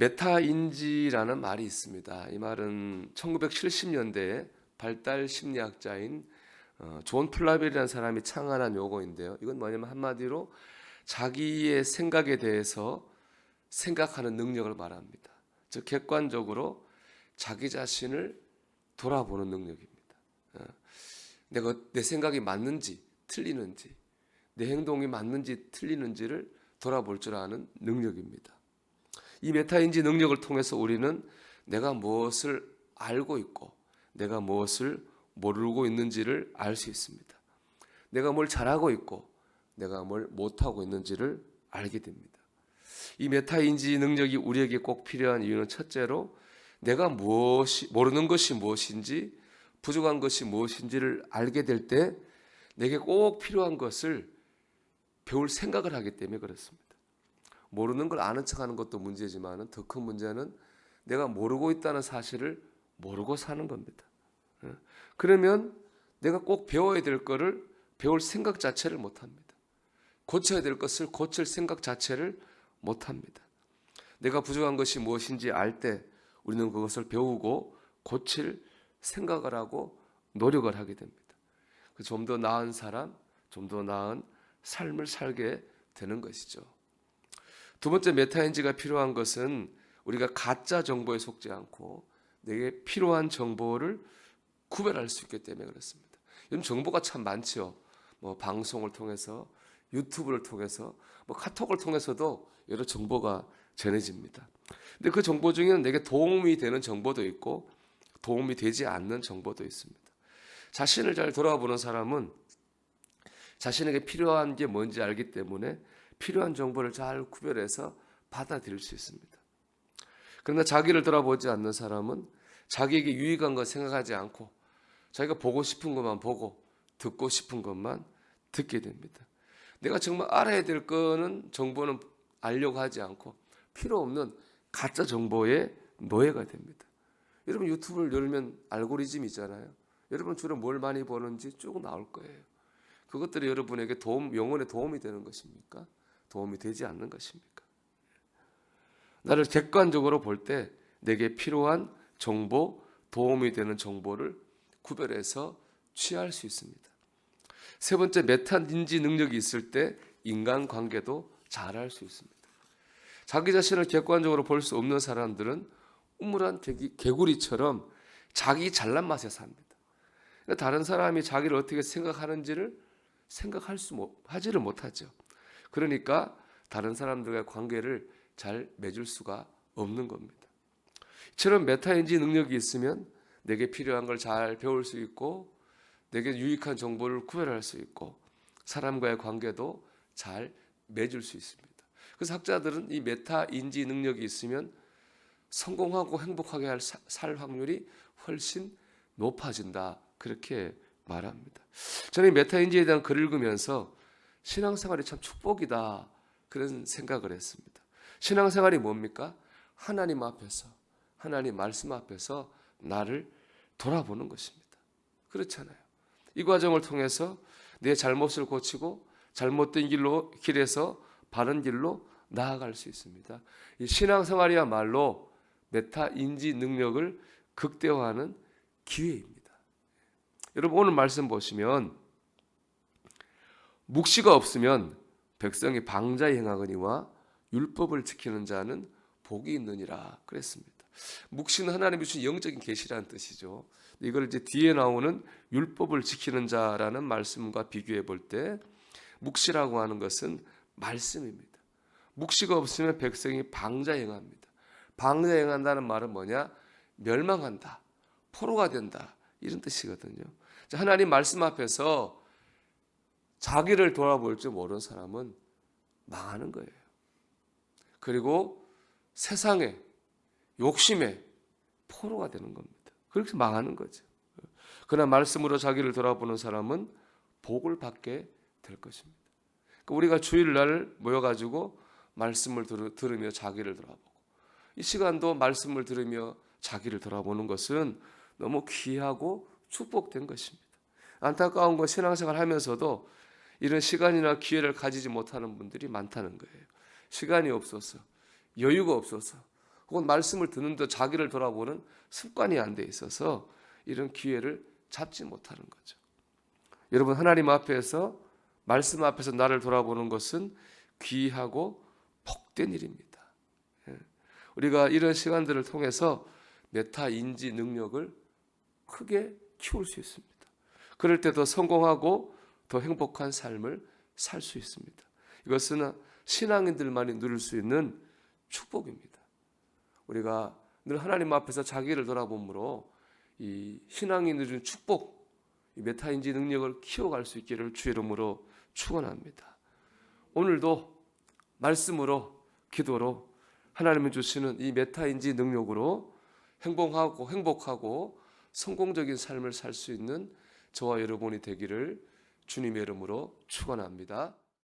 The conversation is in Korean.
메타인지라는 말이 있습니다. 이 말은 1970년대에 발달 심리학자인 어, 존 플라벨이라는 사람이 창안한 용어인데요. 이건 뭐냐면 한마디로 자기의 생각에 대해서 생각하는 능력을 말합니다. 즉 객관적으로 자기 자신을 돌아보는 능력입니다. 어, 내가 내 생각이 맞는지 틀리는지 내 행동이 맞는지 틀리는지를 돌아볼 줄 아는 능력입니다. 이 메타인지 능력을 통해서 우리는 내가 무엇을 알고 있고 내가 무엇을 모르고 있는지를 알 수 있습니다. 내가 뭘 잘하고 있고 내가 뭘 못하고 있는지를 알게 됩니다. 이 메타인지 능력이 우리에게 꼭 필요한 이유는 첫째로 내가 무엇이 모르는 것이 무엇인지 부족한 것이 무엇인지를 알게 될 때 내게 꼭 필요한 것을 배울 생각을 하기 때문에 그렇습니다. 모르는 걸 아는 척하는 것도 문제지만은 더 큰 문제는 내가 모르고 있다는 사실을 모르고 사는 겁니다. 예. 그러면 내가 꼭 배워야 될 거를 배울 생각 자체를 못 합니다. 고쳐야 될 것을 고칠 생각 자체를 못 합니다. 내가 부족한 것이 무엇인지 알 때 우리는 그것을 배우고 고칠 생각을 하고 노력을 하게 됩니다. 그좀더 나은 사람, 좀 더 나은 삶을 살게 되는 것이죠. 두 번째 메타인지가 필요한 것은 우리가 가짜 정보에 속지 않고 내게 필요한 정보를 구별할 수 있기 때문에 그렇습니다. 요즘 정보가 참 많죠. 뭐 방송을 통해서 유튜브를 통해서 뭐 카톡을 통해서도 여러 정보가 전해집니다. 근데 그 정보 중에는 내게 도움이 되는 정보도 있고 도움이 되지 않는 정보도 있습니다. 자신을 잘 돌아보는 사람은 자신에게 필요한 게 뭔지 알기 때문에 필요한 정보를 잘 구별해서 받아들일 수 있습니다. 그러나 자기를 돌아보지 않는 사람은 자기에게 유익한 것 생각하지 않고 자기가 보고 싶은 것만 보고 듣고 싶은 것만 듣게 됩니다. 내가 정말 알아야 될 거는 정보는 알려고 하지 않고 필요 없는 가짜 정보의 노예가 됩니다. 여러분 유튜브를 열면 알고리즘 있잖아요. 여러분 주로 뭘 많이 보는지 쭉 나올 거예요. 그것들이 여러분에게 도움, 영혼에 도움이 되는 것입니까? 도움이 되지 않는 것입니까? 나를 객관적으로 볼 때 내게 필요한 정보, 도움이 되는 정보를 구별해서 취할 수 있습니다. 세 번째 메타 인지 능력이 있을 때 인간 관계도 잘할 수 있습니다. 자기 자신을 객관적으로 볼 수 없는 사람들은 우물한 개구리처럼 자기 잘난 맛에 삽니다. 그러니까 다른 사람이 자기를 어떻게 생각하는지를 생각할 수 못, 하지를 못하죠. 그러니까 다른 사람들과의 관계를 잘 맺을 수가 없는 겁니다. 이처럼 메타인지 능력이 있으면 내게 필요한 걸 잘 배울 수 있고 내게 유익한 정보를 구별할 수 있고 사람과의 관계도 잘 맺을 수 있습니다. 그래서 학자들은 이 메타인지 능력이 있으면 성공하고 행복하게 살 확률이 훨씬 높아진다. 그렇게 말합니다. 저는 메타인지에 대한 글을 읽으면서 신앙생활이 참 축복이다. 그런 생각을 했습니다. 신앙생활이 뭡니까? 하나님 앞에서, 하나님 말씀 앞에서 나를 돌아보는 것입니다. 그렇잖아요. 이 과정을 통해서 내 잘못을 고치고 잘못된 길로 길에서 바른 길로 나아갈 수 있습니다. 이 신앙생활이야말로 메타 인지 능력을 극대화하는 기회입니다. 여러분 오늘 말씀 보시면 묵시가 없으면 백성이 방자히 행하거니와 율법을 지키는 자는 복이 있느니라 그랬습니다. 묵시는 하나님이 주신 영적인 계시라는 뜻이죠. 이걸 이제 뒤에 나오는 율법을 지키는 자라는 말씀과 비교해 볼 때 묵시라고 하는 것은 말씀입니다. 묵시가 없으면 백성이 방자 행합니다. 방자 행한다는 말은 뭐냐? 멸망한다, 포로가 된다 이런 뜻이거든요. 하나님 말씀 앞에서 자기를 돌아볼 줄 모르는 사람은 망하는 거예요. 그리고 세상에 욕심에 포로가 되는 겁니다. 그렇게 망하는 거죠. 그러나 말씀으로 자기를 돌아보는 사람은 복을 받게 될 것입니다. 그러니까 우리가 주일날 모여가지고 말씀을 들으며 자기를 돌아보고 이 시간도 말씀을 들으며 자기를 돌아보는 것은 너무 귀하고 축복된 것입니다. 안타까운 건 신앙생활 하면서도 이런 시간이나 기회를 가지지 못하는 분들이 많다는 거예요. 시간이 없어서, 여유가 없어서, 혹은 말씀을 듣는데 자기를 돌아보는 습관이 안 돼 있어서 이런 기회를 잡지 못하는 거죠. 여러분 하나님 앞에서 말씀 앞에서 나를 돌아보는 것은 귀하고 복된 일입니다. 예. 우리가 이런 시간들을 통해서 메타 인지 능력을 크게 키울 수 있습니다. 그럴 때 더 성공하고 더 행복한 삶을 살 수 있습니다. 이것은 신앙인들만이 누릴 수 있는 축복입니다. 우리가 늘 하나님 앞에서 자기를 돌아보므로 이 신앙이 누리는 축복, 이 메타인지 능력을 키워갈 수 있기를 주 이름으로 축원합니다. 오늘도 말씀으로 기도로 하나님이 주시는 이 메타인지 능력으로 행복하고 행복하고 성공적인 삶을 살 수 있는 저와 여러분이 되기를 주님의 이름으로 축원합니다.